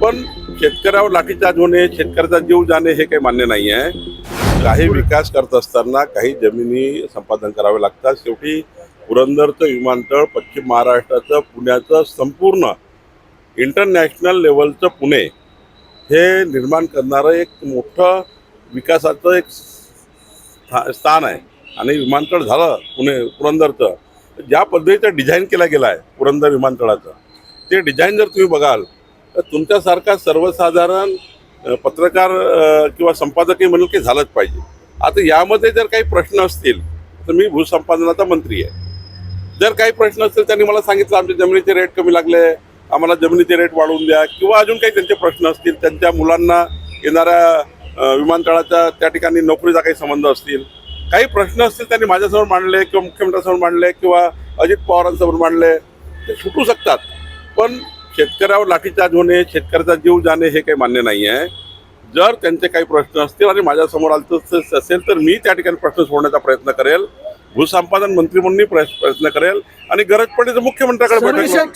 पण शेतकऱ्यावर लाठीचार्ज होणे शेतकऱ्याचा जीव जाणे हे काही मान्य नाही आहे. काही विकास करत असताना काही जमिनी संपादन करावे लागतात. शेवटी पुरंदरचं विमानतळ पश्चिम महाराष्ट्राचं पुण्याचं संपूर्ण इंटरनॅशनल लेवलचं पुणे हे निर्माण करणारं एक मोठं विकासाचं एक स्थान आहे. आणि विमानतळ झालं पुणे पुरंदरचं. ज्या पद्धतीचं डिझाईन केला गेला आहे पुरंदर विमानतळाचं ते डिझाईन जर तुम्ही बघाल तुमच्यासारखा सर्वसाधारण पत्रकार किंवा संपादकही म्हणून की झालंच पाहिजे. आता यामध्ये जर काही प्रश्न असतील तर मी भूसंपादनाचा मंत्री आहे. जर काही प्रश्न असतील त्यांनी मला सांगितलं आमच्या जमिनीचे रेट कमी लागले आम्हाला जमिनीचे रेट वाढवून द्या. किंवा अजून काही त्यांचे प्रश्न असतील त्यांच्या मुलांना येणाऱ्या विमानतळाच्या त्या ठिकाणी नोकरीचा काही संबंध असतील. काही प्रश्न असतील त्यांनी माझ्यासमोर मांडले किंवा मुख्यमंत्र्यांसमोर मांडले किंवा अजित पवारांसमोर मांडले ते सुटू शकतात. पण शेतकऱ्यावर लाठीचार्ज होणे शेतकऱ्याचा जीव जाणे हे काही मान्य नाही आहे. जर त्यांचे काही प्रश्न असतील आणि माझ्यासमोर आलं असेल तर मी त्या ठिकाणी प्रश्न सोडण्याचा प्रयत्न करेल. भूसंपादन मंत्री म्हणूनही प्रयत्न करेल आणि गरज पडली तर मुख्यमंत्र्याकडे बैठक